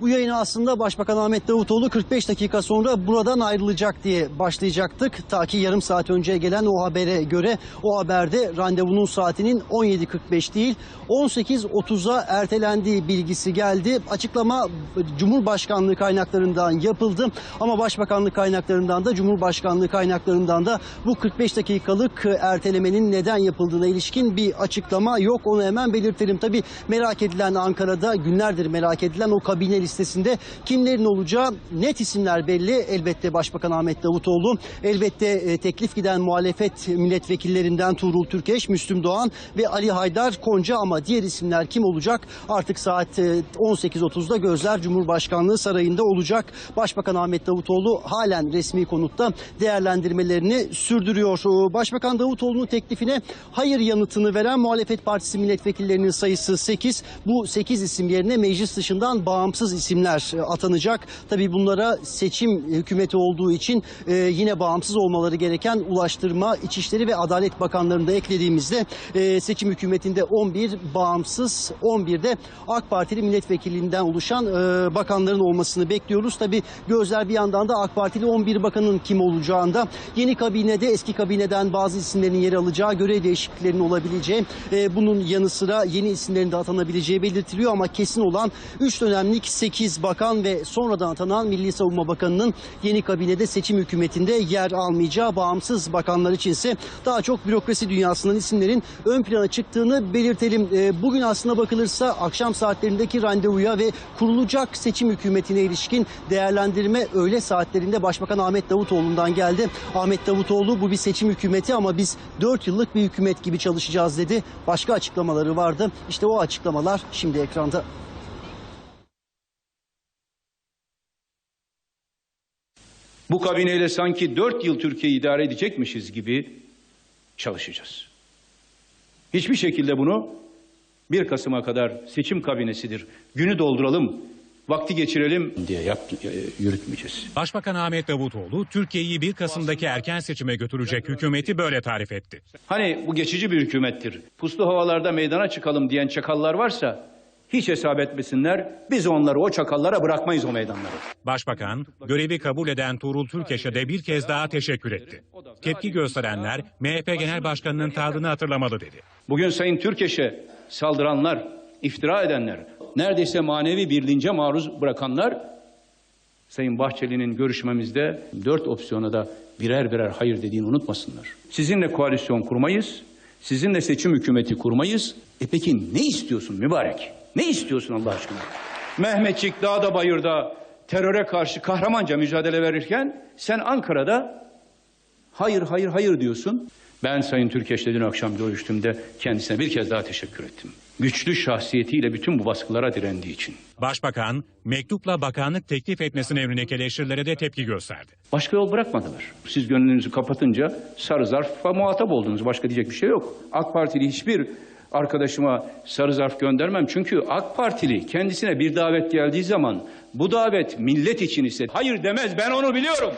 Bu yayına aslında Başbakan Ahmet Davutoğlu 45 dakika sonra buradan ayrılacak diye başlayacaktık. Ta ki yarım saat önce gelen o habere göre o haberde randevunun saatinin 17.45 değil 18.30'a ertelendiği bilgisi geldi. Açıklama Cumhurbaşkanlığı kaynaklarından yapıldı ama Başbakanlık kaynaklarından da Cumhurbaşkanlığı kaynaklarından da bu 45 dakikalık ertelemenin neden yapıldığına ilişkin bir açıklama yok. Onu hemen belirtelim. Tabii merak edilen Ankara'da günlerdir merak edilen o kabine listesinde kimlerin olacağı net isimler belli. Elbette Başbakan Ahmet Davutoğlu, elbette e, teklif giden muhalefet milletvekillerinden Tuğrul Türkeş, Müslüm Doğan ve Ali Haydar Konca ama diğer isimler kim olacak? Artık saat e, 18.30'da gözler Cumhurbaşkanlığı Sarayı'nda olacak. Başbakan Ahmet Davutoğlu halen resmi konutta değerlendirmelerini sürdürüyor. Başbakan Davutoğlu'nun teklifine hayır yanıtını veren muhalefet partisi milletvekillerinin sayısı 8. Bu 8 isim yerine meclis dışından bağımsız isimler e, atanacak. Tabii bunlara seçim hükümeti olduğu için e, yine bağımsız olmaları gereken Ulaştırma, İçişleri ve Adalet Bakanlarını da eklediğimizde e, seçim hükümetinde 11 bağımsız, 11 de AK Partili milletvekilinden oluşan bakanların olmasını bekliyoruz. Tabii gözler bir yandan da AK Partili 11 bakanın kim olacağında yeni kabinede eski kabineden bazı isimlerin yer alacağı, görev değişikliklerinin olabileceği, bunun yanı sıra yeni isimlerin de atanabileceği belirtiliyor ama kesin olan 3 dönemlik 8 bakan ve sonradan atanan Milli Savunma Bakanı'nın yeni kabinede seçim hükümetinde yer almayacağı bağımsız bakanlar içinse daha çok bürokrasi dünyasının isimlerin ön plana çıktığını belirtelim. E, bugün aslına bakılırsa akşam saatlerindeki randevuya ve kurulacak seçim hükümetine ilişkin değerlendirme öğle saatlerinde Başbakan Ahmet Davutoğlu'ndan geldi. Ahmet Davutoğlu bu bir seçim hükümeti ama biz 4 yıllık bir hükümet gibi çalışacağız dedi. Başka açıklamaları vardı. İşte o açıklamalar şimdi ekranda. Bu kabineyle sanki dört yıl Türkiye'yi idare edecekmişiz gibi çalışacağız. Hiçbir şekilde bunu 1 Kasım'a kadar seçim kabinesidir, günü dolduralım, vakti geçirelim diye yap, e, yürütmeyeceğiz. Başbakan Ahmet Davutoğlu, Türkiye'yi 1 Kasım'daki erken seçime götürecek hükümeti böyle tarif etti. Hani bu geçici bir hükümettir. Puslu havalarda meydana çıkalım diyen çakallar varsa hiç hesap etmesinler. Biz onları o çakallara bırakmayız o meydanları. Başbakan, görevi kabul eden Tuğrul Türkeş'e de bir kez daha teşekkür etti. Tepki gösterenler, MHP Genel Başkanı'nın tavrını hatırlamalı dedi. Bugün Sayın Türkeş'e saldıranlar, iftira edenler, neredeyse manevi bir lince maruz bırakanlar Sayın Bahçeli'nin görüşmemizde dört opsiyona da birer birer hayır dediğini unutmasınlar. Sizinle koalisyon kurmayız, sizinle seçim hükümeti kurmayız. E peki ne istiyorsun mübarek? Ne istiyorsun Allah aşkına? Mehmetçik dağda bayırda teröre karşı kahramanca mücadele verirken sen Ankara'da hayır hayır hayır diyorsun. Ben Sayın Türkeş'le dün akşam görüştüğümde kendisine bir kez daha teşekkür ettim. Güçlü şahsiyetiyle bütün bu baskılara direndiği için. Başbakan, mektupla bakanlık teklif etmesine yönelik eleştirilere de tepki gösterdi. Başka yol bırakmadılar. Siz gönlünüzü kapatınca sarı zarfa muhatap oldunuz. Başka diyecek bir şey yok. AK Partili hiçbir arkadaşıma sarı zarf göndermem. Çünkü AK Partili kendisine bir davet geldiği zaman bu davet millet için ise hayır demez ben onu biliyorum.